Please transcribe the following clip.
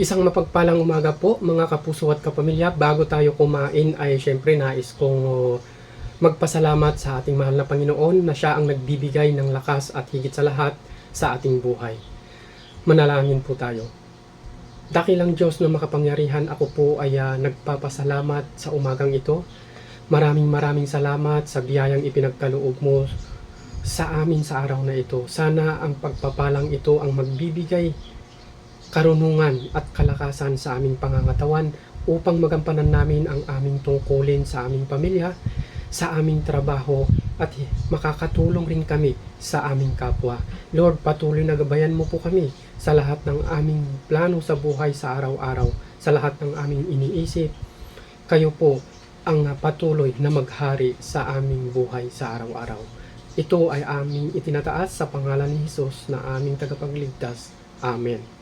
Isang mapagpalang umaga po mga kapuso at kapamilya. Bago tayo kumain ay syempre nais kong uh, magpasalamat sa ating mahal na Panginoon na siya ang nagbibigay ng lakas at higit sa lahat sa ating buhay. Manalangin po tayo. Dakilang Diyos na makapangyarihan, ako po ay ah, nagpapasalamat sa umagang ito. Maraming maraming salamat sa biyayang ipinagkaloob mo sa amin sa araw na ito. Sana ang pagpapalang ito ang magbibigay karunungan at kalakasan sa aming pangangatawan upang magampanan namin ang aming tungkulin sa aming pamilya, sa aming trabaho at makakatulong rin kami sa aming kapwa. Lord, patuloy na gabayan mo po kami sa lahat ng aming plano sa buhay sa araw-araw, sa lahat ng aming iniisip. Kayo po ang patuloy na maghari sa aming buhay sa araw-araw. Ito ay aming itinataas sa pangalan ni Jesus na aming tagapagligtas. Amen.